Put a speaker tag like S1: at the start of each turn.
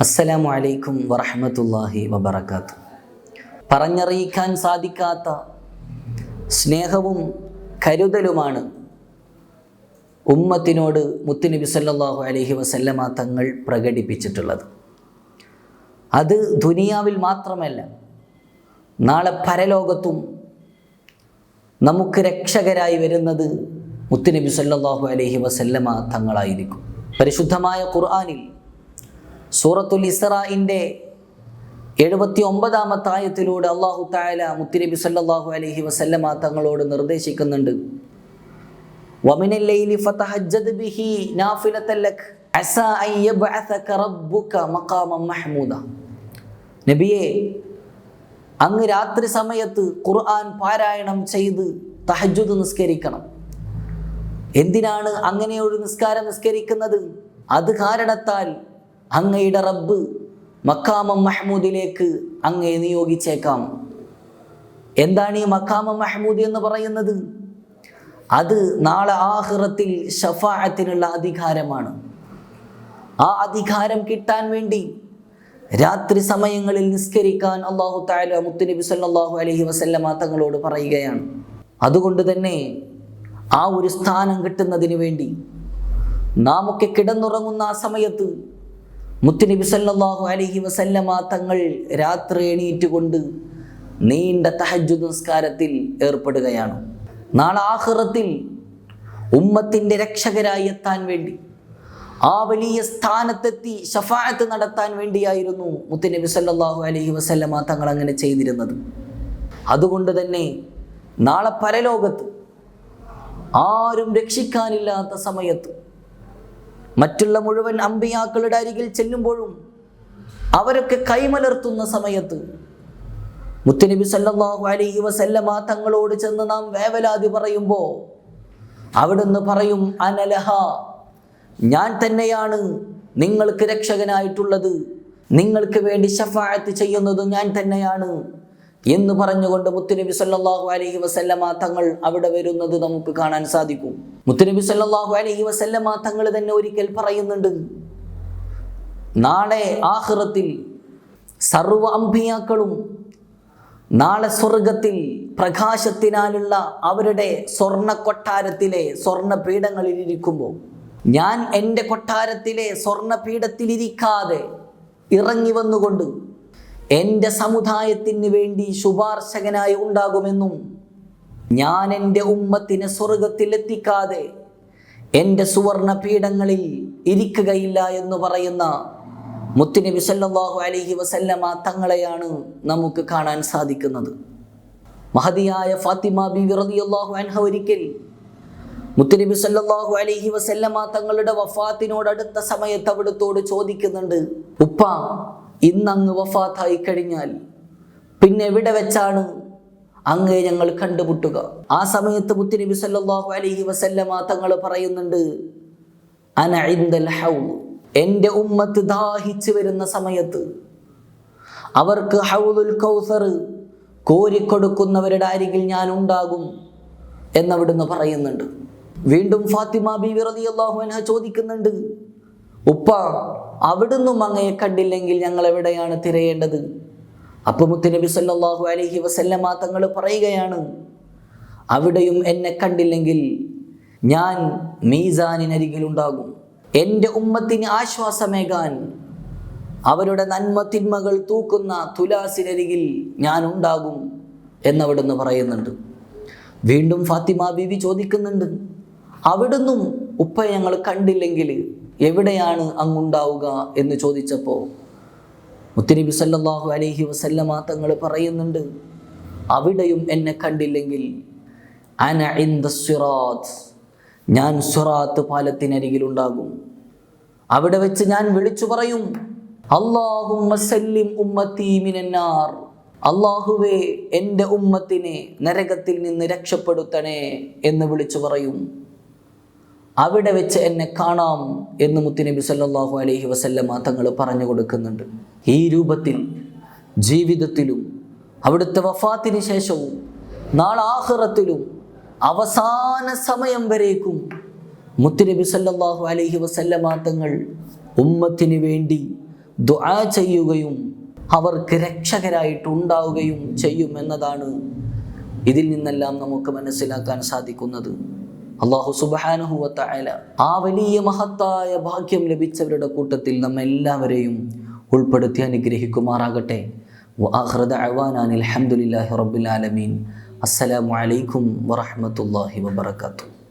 S1: അസ്സലാമു അലൈക്കും വറഹമത്തല്ലാഹി വബർക്കാത്തു പറഞ്ഞറിയിക്കാൻ സാധിക്കാത്ത സ്നേഹവും കരുതലുമാണ് ഉമ്മത്തിനോട് മുത്തുനബി സല്ലല്ലാഹു അലൈഹി വസല്ലമ തങ്ങൾ പ്രകടിപ്പിച്ചിട്ടുള്ളത്. അത് ദുനിയാവിൽ മാത്രമല്ല നാളെ പരലോകത്തും നമുക്ക് രക്ഷകരായി വരുന്നത് മുത്തുനബി സല്ലല്ലാഹു അലൈഹി വസല്ലമ തങ്ങളായിരിക്കും. പരിശുദ്ധമായ ഖുർആനിൽ സൂറത്തുൽ ഇസ്രായിന്റെ എഴുപത്തി ഒമ്പതാമത്തെ ആയത്തിലൂടെ അള്ളാഹു തായാല മുത്തിനബി സല്ലാഹു അലഹി വസല്ലമ തങ്ങളോട് നിർദ്ദേശിക്കുന്നുണ്ട്. നബിയെ അങ്ങ് രാത്രി സമയത്ത് ഖുർആൻ പാരായണം ചെയ്ത് തഹജുദ് നിസ്കരിക്കണം. എന്തിനാണ് അങ്ങനെ ഒരു നിസ്കാരം നിസ്കരിക്കുന്നത്? അത് കാരണത്താൽ അങ്ങയുടെ റബ്ബ് മക്കാമം മഹ്മൂദിലേക്ക് അങ്ങയെ നിയോഗിച്ചേക്കാം. എന്താണ് ഈ മക്കാമം മഹ്മൂദ് എന്ന് പറയുന്നത്? അത് നാളെ ആഹ്റത്തിൽ ഷഫായത്തിനുള്ള അധികാരമാണ്. ആ അധികാരം കിട്ടാൻ വേണ്ടി രാത്രി സമയങ്ങളിൽ നിസ്കരിക്കാൻ അള്ളാഹു താല മുത്തുനബി സല്ലാഹു അലഹി വസല്ലമ തങ്ങളോട് പറയുകയാണ്. അതുകൊണ്ട് തന്നെ ആ ഒരു സ്ഥാനം കിട്ടുന്നതിന് വേണ്ടി നാമൊക്കെ കിടന്നുറങ്ങുന്ന ആ സമയത്ത് മുത്തുനബി സല്ലാഹു അലഹി വസല്ലമ തങ്ങൾ രാത്രി എണീറ്റുകൊണ്ട് നീണ്ട തഹജു നിസ്കാരത്തിൽ ഏർപ്പെടുകയാണ്. നാളെ ആഹ്റത്തിൽ ഉമ്മത്തിന്റെ രക്ഷകരായി എത്താൻ വേണ്ടി ആ വലിയ സ്ഥാനത്തെത്തി ഷഫായത്ത് നടത്താൻ വേണ്ടിയായിരുന്നു മുത്തുനബി സല്ലാഹു അലഹി വസല്ലമ തങ്ങൾ അങ്ങനെ ചെയ്തിരുന്നത്. അതുകൊണ്ട് തന്നെ നാളെ പരലോകത്ത് ആരും രക്ഷിക്കാനില്ലാത്ത സമയത്ത് മറ്റുള്ള മുഴുവൻ അമ്പിയാക്കളുടെ അരികിൽ ചെല്ലുമ്പോഴും അവരൊക്കെ കൈമലർത്തുന്ന സമയത്ത് മുത്തനബി സല്ലാഹു അലൈഹി വസല്ലമ തങ്ങളോട് ചെന്ന് നാം വേവലാതി പറയുമ്പോൾ അവിടുന്ന് പറയും അനലഹ ഞാൻ തന്നെയാണ് നിങ്ങൾക്ക് രക്ഷകനായിട്ടുള്ളത്. നിങ്ങൾക്ക് വേണ്ടി ഷഫായത്ത് ചെയ്യുന്നത് ഞാൻ തന്നെയാണ്. എന്ന് പറഞ്ഞുകൊണ്ട് മുത്തുനബി സല്ലാഹു അലഹി വസല്ലമ തങ്ങൾ അവിടെ വരുന്നത് നമുക്ക് കാണാൻ സാധിക്കും. മുത്തുനബി സല്ലാഹു അലഹി വസല്ലമ തങ്ങൾ തന്നെ ഒരിക്കൽ പറയുന്നുണ്ട് നാളെ ആഹ്റത്തിൽ സർവ അംബിയാക്കളും നാളെ സ്വർഗത്തിൽ പ്രകാശത്തിനാലുള്ള അവരുടെ സ്വർണ കൊട്ടാരത്തിലെ സ്വർണ പീഠങ്ങളിൽ ഇരിക്കുമ്പോൾ ഞാൻ എന്റെ കൊട്ടാരത്തിലെ സ്വർണ പീഠത്തിലിരിക്കാതെ ഇറങ്ങി വന്നുകൊണ്ട് എന്റെ സമുദായത്തിന് വേണ്ടി ശുപാർശകനായി ഉണ്ടാകുമെന്നും ഞാൻ എന്റെ ഉമ്മത്തിനെ സ്വർഗത്തിലെത്തിക്കാതെ എന്റെ സുവർണ പീഠങ്ങളിൽ ഇരിക്കുകയില്ല എന്ന് പറയുന്ന മുത്തുനബി സല്ലല്ലാഹു അലഹി വസല്ലമ തങ്ങളെയാണ് നമുക്ക് കാണാൻ സാധിക്കുന്നത്. മഹതിയായ ഫാത്തിമ ബി റളിയല്ലാഹു അൻഹ ഒരിക്കൽ മുത്തുനബി സല്ലല്ലാഹു അലഹി വസല്ലമ തങ്ങളുടെ വഫാത്തിനോടടുത്ത സമയത്ത് അവിടുത്തോട് ചോദിക്കുന്നുണ്ട് ഉപ്പ ഇന്നങ്ങ് വഫാത്തായി കഴിഞ്ഞാൽ പിന്നെ എവിടെ വെച്ചാണ് അങ്ങേ ഞങ്ങൾ കണ്ടുമുട്ടുക? ആ സമയത്ത് മുത്തുനബി സല്ലല്ലാഹു അലഹി വസല്ലമ തങ്ങൾ പറയുന്നുണ്ട് അന ഹൗ. എന്റെ ഉമ്മത്ത് ദാഹിച്ചു വരുന്ന സമയത്ത് അവർക്ക് ഹൗദുൽ കൗസർ കോരിക്കൊടുക്കുന്നവരുടെ അരികിൽ ഞാൻ ഉണ്ടാകും എന്നവിടുന്ന് പറയുന്നുണ്ട്. വീണ്ടും ഫാത്തിമ ബി റളിയല്ലാഹു അൻഹ ചോദിക്കുന്നുണ്ട് ഉപ്പ അവിടുന്നും അങ്ങയെ കണ്ടില്ലെങ്കിൽ ഞങ്ങൾ എവിടെയാണ് തിരയേണ്ടത്? അപ്പൊ മുത്തുനബി സല്ലാഹു അലഹി വസല്ലമ തങ്ങൾ പറയുകയാണ് അവിടെയും എന്നെ കണ്ടില്ലെങ്കിൽ ഞാൻ മീസാനിനരികിൽ ഉണ്ടാകും എന്റെ ഉമ്മത്തിന് ആശ്വാസമേകാൻ അവരുടെ നന്മ തിന്മകൾ തൂക്കുന്ന തുലാസിനരികിൽ ഞാൻ ഉണ്ടാകും എന്നവിടുന്ന് പറയുന്നുണ്ട്. വീണ്ടും ഫാത്തിമ ബീവി ചോദിക്കുന്നുണ്ട് അവിടുന്നും ഉപ്പ ഞങ്ങൾ കണ്ടില്ലെങ്കിൽ എവിടെയാണ് അങ്ങുണ്ടാവുക എന്ന് ചോദിച്ചപ്പോൾ മുത്തനബി സല്ലാഹു അലഹി വസല്ലമ തങ്ങൾ പറയുന്നുണ്ട് അവിടെയും എന്നെ കണ്ടില്ലെങ്കിൽ അന ഇൻദ സിറാത്ത് ഞാൻ സുറാത്ത് പാലത്തിനരികിലുണ്ടാകും. അവിടെ വെച്ച് ഞാൻ വിളിച്ചു പറയും അള്ളാഹുവേ എന്റെ ഉമ്മത്തിനെ നരകത്തിൽ നിന്ന് രക്ഷപ്പെടുത്തണേ എന്ന് വിളിച്ചു പറയും. അവിടെ വെച്ച് എന്നെ കാണാം എന്ന് മുത്തുനബി സല്ലാഹു അലഹി വസല്ലമ തങ്ങൾ പറഞ്ഞു കൊടുക്കുന്നുണ്ട്. ഈ രൂപത്തിൽ ജീവിതത്തിലും അവിടുത്തെ വഫാത്തിന് ശേഷവും നാളാഹറത്തിലും അവസാന സമയം വരേക്കും മുത്തുനബി സല്ലാഹു അലഹി വസല്ലമ തങ്ങൾ ഉമ്മത്തിന് വേണ്ടി ദുആ ചെയ്യുകയും അവർക്ക് രക്ഷകരായിട്ടുണ്ടാവുകയും ചെയ്യും എന്നതാണ് ഇതിൽ നിന്നെല്ലാം നമുക്ക് മനസ്സിലാക്കാൻ സാധിക്കുന്നത്. അള്ളാഹു സുബാനുഹുല ആ വലിയ മഹത്തായ ഭാഗ്യം ലഭിച്ചവരുടെ കൂട്ടത്തിൽ നമ്മെല്ലാവരെയും ഉൾപ്പെടുത്തി അനുഗ്രഹിക്കുമാറാകട്ടെ. വആഖിറ അവാനാൻ അസ്സലാമു അലൈക്കും വറഹ്മത്തുള്ളാഹി വബറകാതുഹു.